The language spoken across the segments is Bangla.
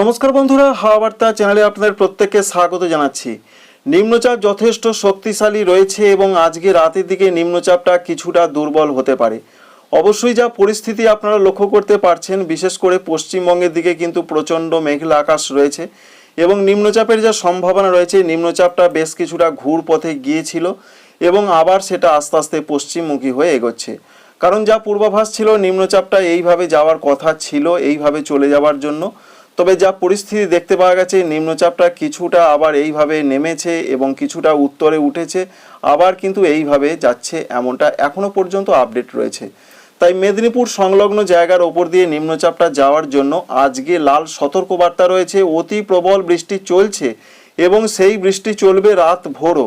নমস্কার বন্ধুরা, হাওয়া বার্তা চ্যানেলে আপনাদের প্রত্যেককে স্বাগত জানাচ্ছি। নিম্নচাপ যথেষ্ট শক্তিশালী রয়েছে এবং আজকে রাতের দিকে নিম্নচাপটা কিছুটা দুর্বল হতে পারে। অবশ্যই যা পরিস্থিতি আপনারা লক্ষ্য করতে পারছেন, বিশেষ করে পশ্চিমবঙ্গের দিকে কিন্তু প্রচণ্ড মেঘলা আকাশ রয়েছে এবং নিম্নচাপের যা সম্ভাবনা রয়েছে, নিম্নচাপটা বেশ কিছুটা ঘুর পথে গিয়েছিল এবং আবার সেটা আস্তে আস্তে পশ্চিমমুখী হয়ে এগোচ্ছে। কারণ যা পূর্বাভাস ছিল, নিম্নচাপটা এইভাবে যাওয়ার কথা ছিল, এইভাবে চলে যাওয়ার জন্য তবে যা পরিস্থিতি দেখতে পাওয়া গেছে, নিম্নচাপটা কিছুটা আবার এইভাবে নেমেছে এবং কিছুটা উত্তরে উঠেছে, আবার কিন্তু এইভাবে যাচ্ছে এমনটা এখনও পর্যন্ত আপডেট রয়েছে। তাই মেদিনীপুর সংলগ্ন জায়গার ওপর দিয়ে নিম্নচাপটা যাওয়ার জন্য আজকে লাল সতর্কবার্তা রয়েছে, অতি প্রবল বৃষ্টি চলছে এবং সেই বৃষ্টি চলবে রাত ভোরও।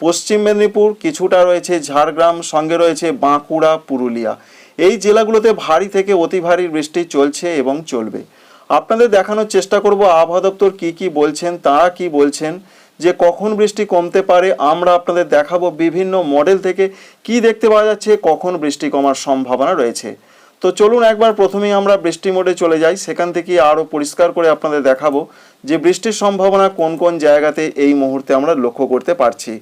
পশ্চিম মেদিনীপুর কিছুটা রয়েছে ঝাড়গ্রাম, সঙ্গে রয়েছে বাঁকুড়া, পুরুলিয়া। এই জেলাগুলোতে ভারী থেকে অতি ভারী বৃষ্টি চলছে এবং চলবে। আপনাদের দেখানোর চেষ্টা করব, আবহাওয়া দপ্তর কী কী বলছেন, তারা কি বলছেন, যে কখন বৃষ্টি কমতে পারে, আমরা আপনাদের দেখাবো বিভিন্ন মডেল থেকে কি দেখতে পাওয়া যাচ্ছে, কখন বৃষ্টি কমার সম্ভাবনা রয়েছে। তো চলুন একবার প্রথমেই আমরা বৃষ্টি মোডে চলে যাই, সেখান থেকে আরও পরিষ্কার করে আপনাদের দেখাবো যে বৃষ্টির সম্ভাবনা কোন কোন জায়গাতে এই মুহূর্তে আমরা লক্ষ্য করতে পারছি।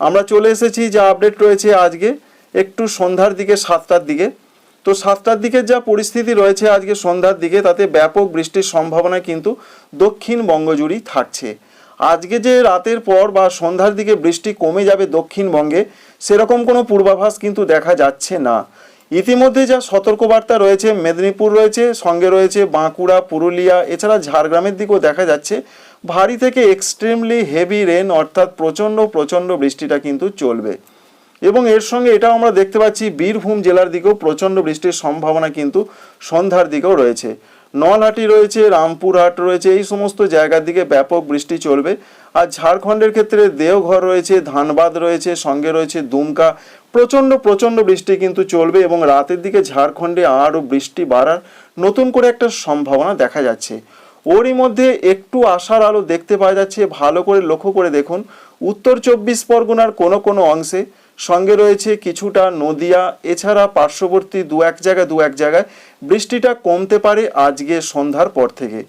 আমরা চলে এসেছি, যা আপডেট রয়েছে আজকে, একটু সন্ধ্যার দিকে, সাতটার দিকে। তো সাতটার দিকে যা পরিস্থিতি রয়েছে আজকে সন্ধ্যার দিকে, তাতে ব্যাপক বৃষ্টির সম্ভাবনা কিন্তু দক্ষিণবঙ্গ জুড়েই থাকছে। আজকে যে রাতের পর বা সন্ধ্যার দিকে বৃষ্টি কমে যাবে দক্ষিণবঙ্গে, সেরকম কোনো পূর্বাভাস কিন্তু দেখা যাচ্ছে না। ইতিমধ্যে যা সতর্কবার্তা রয়েছে, মেদিনীপুর রয়েছে, সঙ্গে রয়েছে বাঁকুড়া, পুরুলিয়া, এছাড়া ঝাড়গ্রামের দিকেও দেখা যাচ্ছে, ভারী থেকে এক্সট্রিমলি হেভি রেন অর্থাৎ প্রচণ্ড প্রচণ্ড বৃষ্টিটা কিন্তু চলবে। এবং এর সঙ্গে এটাও আমরা দেখতে পাচ্ছি, বীরভূম জেলার দিকেও প্রচণ্ড বৃষ্টির সম্ভাবনা কিন্তু সন্ধ্যার দিকেও রয়েছে। নলহাটি রয়েছে, রামপুরহাট রয়েছে, এই সমস্ত জায়গার দিকে ব্যাপক বৃষ্টি চলবে। আর ঝাড়খণ্ডের ক্ষেত্রে দেওঘর রয়েছে, ধানবাদ রয়েছে, সঙ্গে রয়েছে দুমকা। প্রচণ্ড প্রচণ্ড বৃষ্টি কিন্তু চলবে এবং রাতের দিকে ঝাড়খণ্ডে আরও বৃষ্টি বাড়ার নতুন করে একটা সম্ভাবনা দেখা যাচ্ছে। ওরই মধ্যে একটু আশার আলো দেখতে পাওয়া যাচ্ছে, ভালো করে লক্ষ্য করে দেখুন। উত্তর চব্বিশ পরগনার কোনো কোনো অংশে সঙ্গে রয়েছে কিছুটা নদিয়া, এছাড়া পার্শ্ববর্তী দু এক জায়গায় দু এক জায়গায় বৃষ্টিটা কমতে পারে আজকে সন্ধ্যার পর থেকে।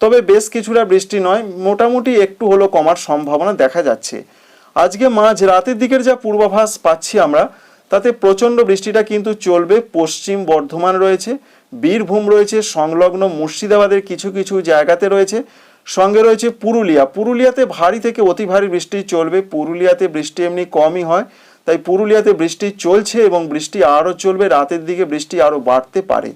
তবে বেশ কিছুটা বৃষ্টি নয়, মোটামুটি একটু হলো কমার সম্ভাবনা দেখা যাচ্ছে। আজকে মাঝ রাতের দিকের যা পূর্বাভাস পাচ্ছি আমরা, তাতে প্রচণ্ড বৃষ্টিটা কিন্তু চলবে। পশ্চিম বর্ধমান রয়েছে, বীরভূম রয়েছে, সংলগ্ন মুর্শিদাবাদের কিছু কিছু জায়গাতে রয়েছে। সঙ্গে রয়েছে পুরুলিয়া। পুরুলিয়াতে ভারী থেকে অতি ভারী বৃষ্টি চলবে। পুরুলিয়াতে বৃষ্টি এমনি কমই হয়। তাই পুরুলিয়াতে বৃষ্টি চলছে এবং বৃষ্টি আরও চলবে, রাতের দিকে বৃষ্টি আরও বাড়তে পারে।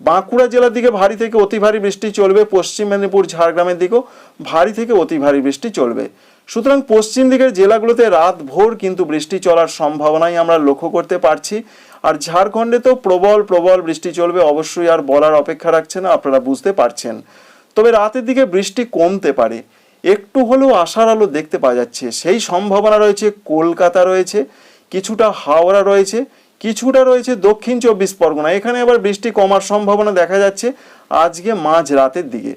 বাঁকুড়া জেলার দিকে ভারী থেকে অতি ভারী বৃষ্টি চলবে, পশ্চিম মেদিনীপুর, ঝাড়গ্রামের দিকেও ভারী থেকে অতি ভারী বৃষ্টি চলবে। সুতরাং পশ্চিম দিকের জেলাগুলোতে রাত ভোর কিন্তু বৃষ্টি চলার সম্ভাবনাই আমরা লক্ষ্য করতে পারছি। আর ঝাড়খণ্ডে তো প্রবল প্রবল বৃষ্টি চলবে, অবশ্যই আর বলার অপেক্ষা রাখছে না, আপনারা বুঝতে পারছেন। তবে রাতের দিকে বৃষ্টি কমতে পারে। একটু হলেও আশার আলো দেখতে পাওয়া যাচ্ছে। সেই সম্ভাবনা রয়েছে, কলকাতা রয়েছে কিছুটা হাওড়া রয়েছে, কিছুটা রয়েছে দক্ষিণ চব্বিশ পরগনা। এখানে আবার বৃষ্টি কমার সম্ভাবনা দেখা যাচ্ছে আজকে মাঝ রাতের দিকে।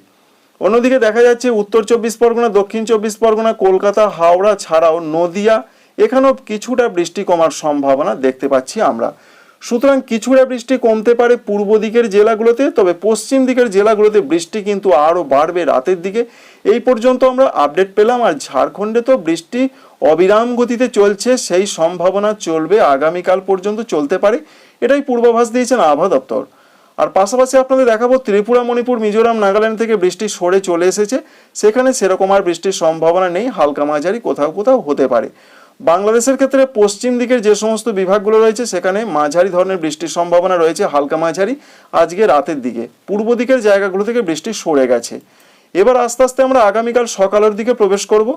অন্যদিকে দেখা যাচ্ছে উত্তর চব্বিশ পরগনা, দক্ষিণ চব্বিশ পরগনা, কলকাতা, হাওড়া ছাড়াও নদিয়া, এখানেও কিছুটা বৃষ্টি কমার সম্ভাবনা দেখতে পাচ্ছি আমরা। সুতরাং কিছুটা বৃষ্টি কমতে পারে পূর্ব দিকের জেলাগুলোতে, তবে পশ্চিম দিকের জেলাগুলোতে বৃষ্টি কিন্তু আরও বাড়বে রাতের দিকে। এই পর্যন্ত আমরা আপডেট পেলাম আর ঝাড়খণ্ডে তো বৃষ্টি অবিরাম গতিতে চলছে, সেই সম্ভাবনা চলবে, আগামীকাল পর্যন্ত চলতে পারে, এটাই পূর্বাভাস দিয়েছেন আবহাওয়া দপ্তর। আর পাশাপাশি আপনাদের দেখাবো ত্রিপুরা, মণিপুর, মিজোরাম, নাগাল্যান্ড থেকে বৃষ্টি সরে চলে এসেছে, সেখানে সেরকম আর বৃষ্টির সম্ভাবনা নেই, হালকা মাঝারি, কোথাও কোথাও হতে পারে। বাংলাদেশের ক্ষেত্রে পশ্চিম দিকের যে সমস্ত বিভাগগুলো রয়েছে, সেখানে মাঝারি ধরনের বৃষ্টির সম্ভাবনা রয়েছে, হালকা মাঝারি, আজকে রাতের দিকে। পূর্ব দিকের জায়গাগুলো থেকে বৃষ্টি সরে গেছে। এবার আস্তে আস্তে আমরা আগামীকাল সকালের দিকে প্রবেশ করব।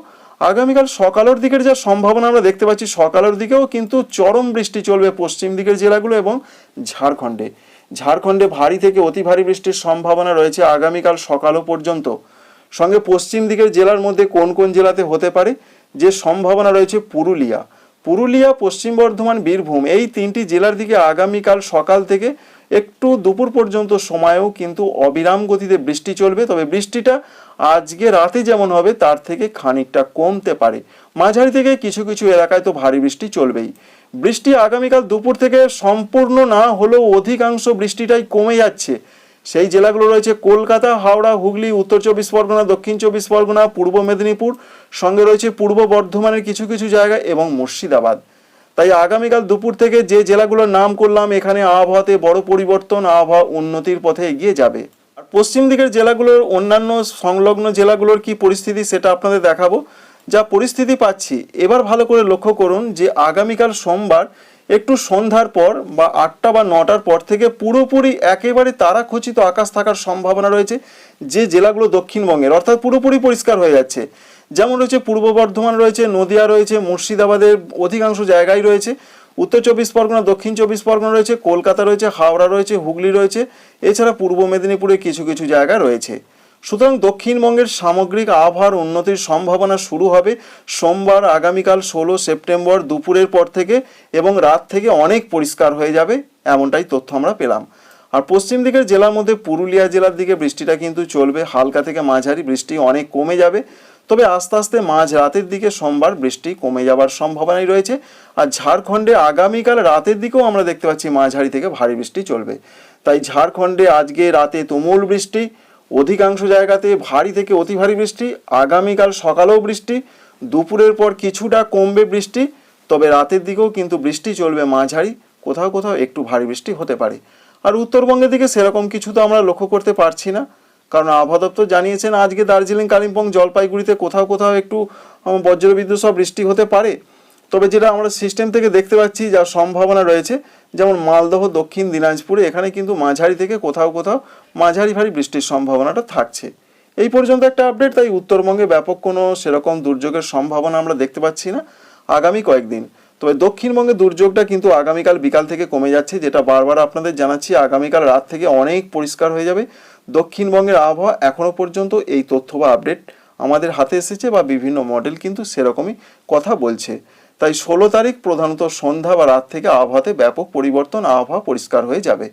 আগামীকাল সকালের দিকের যা সম্ভাবনা আমরা দেখতে পাচ্ছি, সকালের দিকেও কিন্তু চরম বৃষ্টি চলবে পশ্চিম দিকের জেলাগুলো এবং ঝাড়খণ্ডে। ঝাড়খণ্ডে ভারী থেকে অতি ভারী বৃষ্টির সম্ভাবনা রয়েছে আগামীকাল সকালও পর্যন্ত। সঙ্গে পশ্চিম দিকের জেলার মধ্যে কোন কোন জেলাতে হতে পারে, যে সম্ভাবনা রয়েছে পুরুলিয়া। পুরুলিয়া, পশ্চিম বর্ধমান, বীরভূম এই তিনটি জেলার দিকে আগামীকাল সকাল থেকে একটু দুপুর পর্যন্ত সময়েও কিন্তু অবিরাম গতিতে বৃষ্টি চলবে, তবে বৃষ্টিটা আজকে রাতে যেমন হবে, তার থেকে খানিকটা কমতে পারে। মাঝারি থেকে কিছু কিছু এলাকায় তো ভারী বৃষ্টি চলবেই। বৃষ্টি আগামীকাল দুপুর থেকে সম্পূর্ণ না হলেও অধিকাংশ বৃষ্টিটাই কমে যাচ্ছে। সেই জেলাগুলো রয়েছে কলকাতা, হাওড়া, হুগলি, উত্তর চব্বিশ পরগনা, দক্ষিণ চব্বিশ পরগনা, পূর্ব মেদিনীপুর, সঙ্গে রয়েছে পূর্ব বর্ধমানের কিছু কিছু জায়গা এবং মুর্শিদাবাদ। তাই আগামীকাল দুপুর থেকে যে জেলাগুলোর নাম করলাম, এখানে আবহাওয়াতে বড় পরিবর্তন, আবহাওয়া উন্নতির পথে এগিয়ে যাবে। আর পশ্চিম দিকের জেলাগুলোর অন্যান্য সংলগ্ন জেলাগুলোর কি পরিস্থিতি সেটা আপনাদের দেখাবো। যা পরিস্থিতি পাচ্ছি, এবার ভালো করে লক্ষ্য করুন যে আগামীকাল সোমবার একটু সন্ধ্যার পর বা আটটা বা নটার পর থেকে পুরোপুরি একেবারে তারাখচিত আকাশ থাকার সম্ভাবনা রয়েছে, যে জেলাগুলো দক্ষিণবঙ্গের, অর্থাৎ পুরোপুরি পরিষ্কার হয়ে যাচ্ছে। যেমন রয়েছে পূর্ব বর্ধমান রয়েছে, নদিয়া রয়েছে, মুর্শিদাবাদের অধিকাংশ জায়গায় রয়েছে। উত্তর চব্বিশ পরগনা, দক্ষিণ চব্বিশ পরগনা রয়েছে, কলকাতা রয়েছে, হাওড়া রয়েছে, হুগলি রয়েছে। এছাড়া পূর্ব মেদিনীপুরে কিছু কিছু জায়গা রয়েছে। সুতরাং দক্ষিণবঙ্গের সামগ্রিক আবহাওয়ার উন্নতির সম্ভাবনা শুরু হবে সোমবার, আগামীকাল ষোলো সেপ্টেম্বর দুপুরের পর থেকে এবং রাত থেকে অনেক পরিষ্কার হয়ে যাবে এমনটাই তথ্য আমরা পেলাম। আর পশ্চিম দিকের জেলার মধ্যে পুরুলিয়া জেলার দিকে বৃষ্টিটা কিন্তু চলবে, হালকা থেকে মাঝারি বৃষ্টি অনেক কমে যাবে। তবে আস্তে আস্তে মাঝ রাতের দিকে সোমবার বৃষ্টি কমে যাবার সম্ভাবনাই রয়েছে। আর ঝাড়খণ্ডে আগামীকাল রাতের দিকেও আমরা দেখতে পাচ্ছি মাঝারি থেকে ভারী বৃষ্টি চলবে। তাই ঝাড়খণ্ডে আজকে রাতে তুমুল বৃষ্টি, অধিকাংশ জায়গাতে ভারী থেকে অতি ভারী বৃষ্টি, আগামীকাল সকালেও বৃষ্টি, দুপুরের পর কিছুটা কমবে বৃষ্টি, তবে রাতের দিকেও কিন্তু বৃষ্টি চলবে মাঝারি, কোথাও কোথাও একটু ভারী বৃষ্টি হতে পারে। আর উত্তরবঙ্গের দিকে সেরকম কিছু তো আমরা লক্ষ্য করতে পারছি না। কারণ আবহাওয়া দপ্তর জানিয়েছেন আজকে দার্জিলিং, কালিম্পং, জলপাইগুড়িতে কোথাও কোথাও একটু বজ্রবিদ্যুৎ সব বৃষ্টি হতে পারে। তবে যেটা আমরা সিস্টেম থেকে দেখতে পাচ্ছি, যার সম্ভাবনা রয়েছে, যেমন মালদহ, দক্ষিণ দিনাজপুরে এখানে কিন্তু মাঝারি থেকে কোথাও কোথাও মাঝারি ভারী বৃষ্টির সম্ভাবনাটা থাকছে। এই পর্যন্ত একটা আপডেট তাই উত্তরবঙ্গে ব্যাপক কোনো সেরকম দুর্যোগের সম্ভাবনা আমরা দেখতে পাচ্ছি না আগামী কয়েকদিন। তবে দক্ষিণবঙ্গে দুর্যোগটা কিন্তু আগামীকাল বিকাল থেকে কমে যাচ্ছে, যেটা বারবার আপনাদের জানাচ্ছি, আগামীকাল রাত থেকে অনেক পরিষ্কার হয়ে যাবে। দক্ষিণবঙ্গের আবহাওয়া এখনও পর্যন্ত এই তথ্য বা আপডেট আমাদের হাতে এসেছে বা বিভিন্ন মডেল কিন্তু সেরকমই কথা বলছে। তাই ষোলো তারিখ প্রধানত সন্ধ্যা বা রাত থেকে আবহাওয়াতে ব্যাপক পরিবর্তন, আবহাওয়া পরিষ্কার হয়ে যাবে।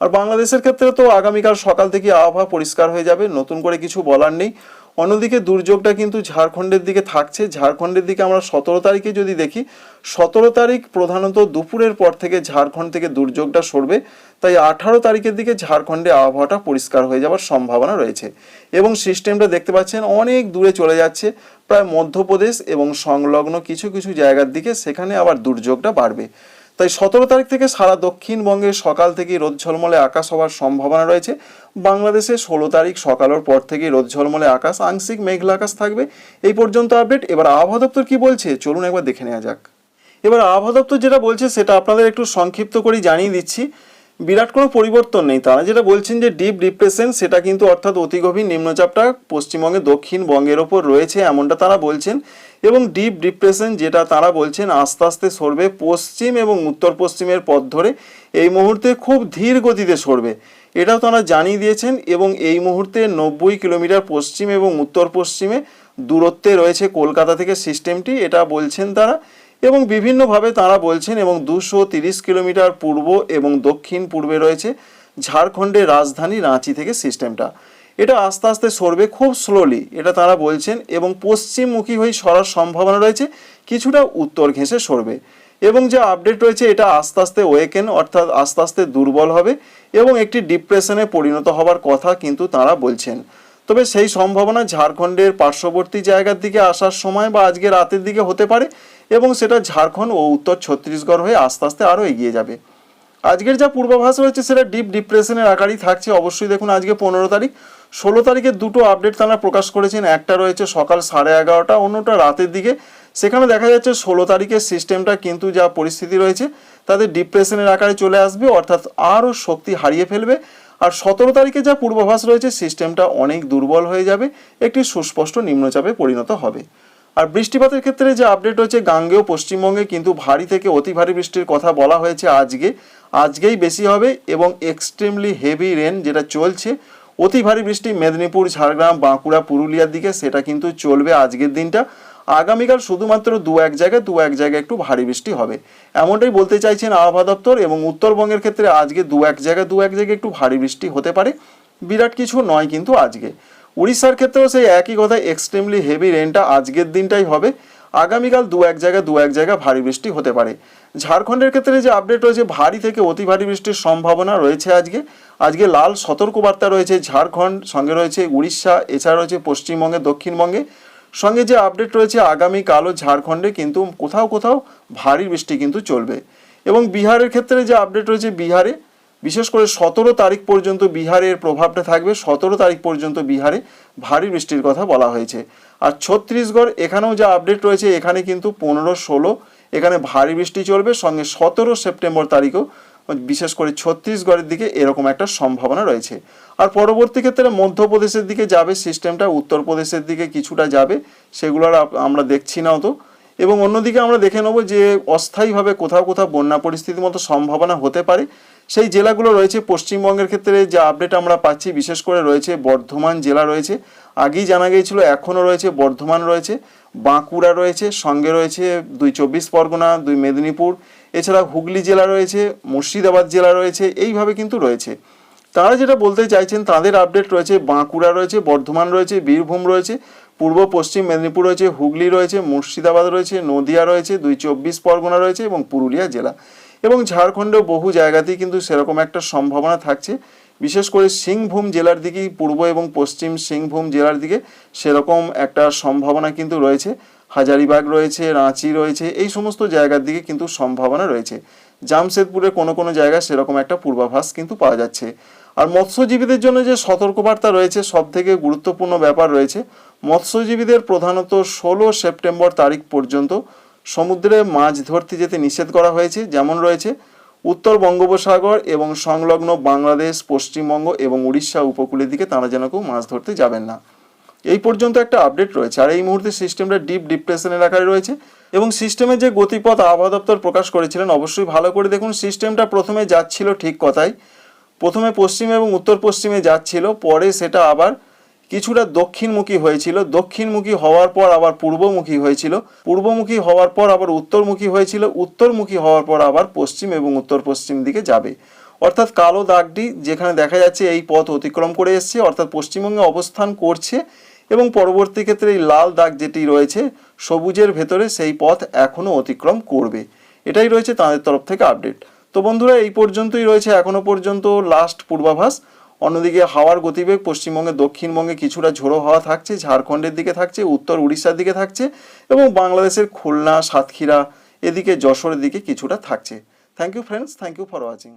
আর বাংলাদেশের ক্ষেত্রে তো আগামীকাল সকাল থেকে আবহাওয়া পরিষ্কার হয়ে যাবে, নতুন করে কিছু বলার নেই। অন্যদিকে দুর্যোগটা কিন্তু ঝাড়খণ্ডের দিকে থাকছে। ঝাড়খণ্ডের দিকে আমরা সতেরো তারিখে যদি দেখি, সতেরো তারিখ প্রধানত দুপুরের পর থেকে ঝাড়খণ্ড থেকে দুর্যোগটা সরবে। তাই আঠারো তারিখের দিকে ঝাড়খণ্ডে আবহাওয়াটা পরিষ্কার হয়ে যাওয়ার সম্ভাবনা রয়েছে। এবং সিস্টেমটা দেখতে পাচ্ছেন, অনেক দূরে চলে যাচ্ছে। প্রায় মধ্যপ্রদেশ এবং সংলগ্ন কিছু কিছু জায়গার দিকে সেখানে আবার দুর্যোগটা বাড়বে। তাই সতেরো তারিখ থেকে সারা দক্ষিণবঙ্গে সকাল থেকে রোদ ঝলমলে আকাশ হওয়ার সম্ভাবনা রয়েছে। বাংলাদেশে ষোলো তারিখ সকালের পর থেকে রোদ ঝলমলে আকাশ, আংশিক মেঘলা আকাশ থাকবে। এই পর্যন্ত আপডেট। এবার আবহাওয়া দপ্তর কি বলছে? চলুন একবার দেখে নেওয়া যাক। এবার আবহাওয়া দপ্তর যেটা বলছে, সেটা আপনাদের একটু সংক্ষিপ্ত করে জানিয়ে দিচ্ছি। বিরাট কোনো পরিবর্তন নেই। তারা যেটা বলছেন যে ডিপ ডিপ্রেশন সেটা কিন্তু অর্থাৎ অতি গভীর নিম্নচাপটা পশ্চিমবঙ্গে দক্ষিণবঙ্গের ওপর রয়েছে এমনটা তারা বলছেন। এবং ডিপ ডিপ্রেশন যেটা তারা বলছেন, আস্তে আস্তে সরবে পশ্চিম এবং উত্তর পশ্চিমের পথ ধরে। এই মুহূর্তে খুব ধীর গতিতে সরবে। এটাও তারা জানিয়ে দিয়েছেন এবং এই মুহূর্তে নব্বই কিলোমিটার পশ্চিম এবং উত্তর পশ্চিমে দূরত্বে রয়েছে কলকাতা থেকে সিস্টেমটি এটা বলছেন তারা। এবং বিভিন্নভাবে তারা বলছেন এবং দুশো তিরিশ কিলোমিটার পূর্ব এবং দক্ষিণ পূর্বে রয়েছে ঝাড়খণ্ডের রাজধানী রাঁচি থেকে সিস্টেমটা। এটা আস্তে আস্তে সরবে খুব স্লোলি এটা তারা বলছেন এবং পশ্চিমমুখী হয়ে সরার সম্ভাবনা রয়েছে, কিছুটা উত্তর ঘেঁষে সরবে। এবং যে আপডেট রয়েছে, এটা আস্তে আস্তে ওয়েকেন অর্থাৎ আস্তে আস্তে দুর্বল হবে এবং একটি ডিপ্রেশনে পরিণত হবার কথা কিন্তু তারা বলছেন। তবে সেই সম্ভাবনা ঝাড়খণ্ডের পার্শ্ববর্তী জায়গার দিকে আসার সময় বা আজকে রাতের দিকে হতে পারে এবং সেটা ঝাড়খণ্ড ও উত্তর ছত্তিশগড় হয়ে আস্তে আস্তে আরও এগিয়ে যাবে। আজকের যা পূর্বাভাস রয়েছে সেটা ডিপ ডিপ্রেশনের আকারই থাকছে। অবশ্যই দেখুন আজকে পনেরো তারিখ। ষোলো তারিখের দুটো আপডেট তারা প্রকাশ করেছেন। একটা রয়েছে সকাল সাড়ে এগারোটা, অন্যটা রাতের দিকে। সেখানে দেখা যাচ্ছে ষোলো তারিখের সিস্টেমটা কিন্তু যা পরিস্থিতি রয়েছে তাদের ডিপ্রেশনের আকারে চলে আসবে, অর্থাৎ আরও শক্তি হারিয়ে ফেলবে। আর সতেরো তারিখে যা পূর্বাভাস রয়েছে, সিস্টেমটা অনেক দুর্বল হয়ে যাবে। একটি সুস্পষ্ট নিম্নচাপে পরিণত হবে। আর বৃষ্টিপাতের ক্ষেত্রে যে আপডেট হচ্ছে গাঙ্গেয় পশ্চিমবঙ্গে কিন্তু ভারী থেকে অতি ভারী বৃষ্টির কথা বলা হয়েছে আজকে। আজকেই বেশি হবে এবং এক্সট্রিমলি হেভি রেন যেটা চলছে, অতি ভারী বৃষ্টি মেদিনীপুর, ঝাড়গ্রাম, বাঁকুড়া, পুরুলিয়ার দিকে সেটা কিন্তু চলবে আজকের দিনটা। আগামীকাল শুধুমাত্র দু এক জায়গায়, দু এক জায়গায় একটু ভারী বৃষ্টি হবে। এমনটাই বলতে চাইছেন আবহাওয়া দপ্তর এবং উত্তরবঙ্গের ক্ষেত্রে আজকে দু এক জায়গায়, দু এক জায়গায় একটু ভারী বৃষ্টি হতে পারে। বিরাট কিছু নয় কিন্তু আজকে। উড়িষ্যার ক্ষেত্রেও সেই একই কথা এক্সট্রিমলি হেভি রেনটা আজকের দিনটাই হবে। আগামীকাল দু এক জায়গায় দু এক জায়গায় ভারী বৃষ্টি হতে পারে। ঝাড়খণ্ডের ক্ষেত্রে যে আপডেট রয়েছে, ভারী থেকে অতি ভারী বৃষ্টির সম্ভাবনা রয়েছে আজকে। আজকে লাল সতর্কবার্তা রয়েছে ঝাড়খণ্ড, সঙ্গে রয়েছে উড়িষ্যা, এছাড়া রয়েছে পশ্চিমবঙ্গে, দক্ষিণবঙ্গে। সঙ্গে যে আপডেট রয়েছে, আগামীকালও ঝাড়খণ্ডে কিন্তু কোথাও কোথাও ভারী বৃষ্টি কিন্তু চলবে। এবং বিহারের ক্ষেত্রে যে আপডেট রয়েছে, বিহারে বিশেষ করে সতেরো তারিখ পর্যন্ত বিহারের প্রভাবটা থাকবে। সতেরো তারিখ পর্যন্ত বিহারে ভারী বৃষ্টির কথা বলা হয়েছে। আর ছত্তিশগড়, এখানেও যা আপডেট রয়েছে, এখানে কিন্তু পনেরো, ষোলো, এখানে ভারী বৃষ্টি চলবে। সঙ্গে সতেরো সেপ্টেম্বর তারিখও বিশেষ করে ছত্তিশগড়ের দিকে এরকম একটা সম্ভাবনা রয়েছে। আর পরবর্তী ক্ষেত্রে মধ্যপ্রদেশের দিকে যাবে সিস্টেমটা উত্তরপ্রদেশের দিকে কিছুটা যাবে, সেগুলো আমরা দেখছি না তো এবং অন্যদিকে আমরা দেখে নেব যে অস্থায়ীভাবে কোথাও কোথাও বন্যা পরিস্থিতির মতো সম্ভাবনা হতে পারে। সেই জেলাগুলো রয়েছে পশ্চিমবঙ্গের ক্ষেত্রে যে আপডেট আমরা পাচ্ছি, বিশেষ করে রয়েছে বর্ধমান জেলা রয়েছে। আগেই জানা গিয়েছিল, এখনও রয়েছে, বর্ধমান রয়েছে, বাঁকুড়া রয়েছে, সঙ্গে রয়েছে দুই চব্বিশ পরগনা, দুই মেদিনীপুর, এছাড়া হুগলি জেলা রয়েছে, মুর্শিদাবাদ জেলা রয়েছে, এইভাবে কিন্তু রয়েছে। তারা যেটা বলতে চাইছেন, তাদের আপডেট রয়েছে, বাঁকুড়া রয়েছে, বর্ধমান রয়েছে, বীরভূম রয়েছে পূর্ব, পশ্চিম মেদিনীপুর রয়েছে, হুগলি রয়েছে, মুর্শিদাবাদ রয়েছে, নদিয়া রয়েছে, দুই চব্বিশ পরগনা রয়েছে এবং পুরুলিয়া জেলা। এবং ঝাড়খণ্ডেও বহু জায়গাতেই কিন্তু সেরকম একটা সম্ভাবনা থাকছে। বিশেষ করে সিংভূম জেলার দিকেই, পূর্ব এবং পশ্চিম সিংভূম জেলার দিকে সেরকম একটা সম্ভাবনা কিন্তু রয়েছে। হাজারিবাগ রয়েছে, রাঁচি রয়েছে, এই সমস্ত জায়গার দিকে কিন্তু সম্ভাবনা রয়েছে। জামশেদপুরে কোনো কোনো জায়গায় সেরকম একটা পূর্বাভাস কিন্তু পাওয়া যাচ্ছে। আর মৎস্যজীবীদের জন্য যে সতর্কবার্তা রয়েছে সব থেকে গুরুত্বপূর্ণ ব্যাপার রয়েছে, মৎস্যজীবীদের প্রধানত ষোলো সেপ্টেম্বর তারিখ পর্যন্ত সমুদ্রে মাছ ধরতে যেতে নিষেধ করা হয়েছে। যেমন রয়েছে, উত্তর বঙ্গোপসাগর এবং সংলগ্ন বাংলাদেশ, পশ্চিমবঙ্গ এবং উড়িষ্যা উপকূলের দিকে তারা যেন কেউ মাছ ধরতে যাবেন না। এই পর্যন্ত একটা আপডেট রয়েছে। আর এই মুহূর্তে সিস্টেমটা ডিপ ডিপ্রেশনের আকারে রয়েছে এবং সিস্টেমের যে গতিপথ আবহাওয়া দপ্তর প্রকাশ করেছিলেন, অবশ্যই ভালো করে দেখুন। সিস্টেমটা প্রথমে যাচ্ছিল ঠিক কথাই। প্রথমে পশ্চিম এবং উত্তর পশ্চিমে যাচ্ছিল, পরে সেটা আবার কিছুটা দক্ষিণমুখী হয়েছিল। দক্ষিণমুখী হওয়ার পর আবার পূর্বমুখী হয়েছিল। পূর্বমুখী হওয়ার পর আবার উত্তরমুখী হয়েছিল। উত্তরমুখী হওয়ার পর আবার পশ্চিম এবং উত্তর পশ্চিম দিকে যাবে। অর্থাৎ কালো দাগটি যেখানে দেখা যাচ্ছে এই পথ অতিক্রম করে এসছে, অর্থাৎ পশ্চিমবঙ্গে অবস্থান করছে এবং পরবর্তী ক্ষেত্রে এই লাল দাগ যেটি রয়েছে, সবুজের ভেতরে সেই পথ এখনও অতিক্রম করবে। এটাই রয়েছে তাদের তরফ থেকে আপডেট তো বন্ধুরা, এই পর্যন্তই রয়েছে। এখনও পর্যন্ত লাস্ট পূর্বাভাস। অন্যদিকে হাওয়ার গতিবেগ পশ্চিমবঙ্গে, দক্ষিণবঙ্গে কিছুটা ঝোড়ো হাওয়া থাকছে, ঝাড়খণ্ডের দিকে থাকছে, উত্তর উড়িষ্যার দিকে থাকছে এবং বাংলাদেশের খুলনা, সাতক্ষীরা, এদিকে যশোরের দিকে কিছুটা থাকছে। Thank you friends thank you for watching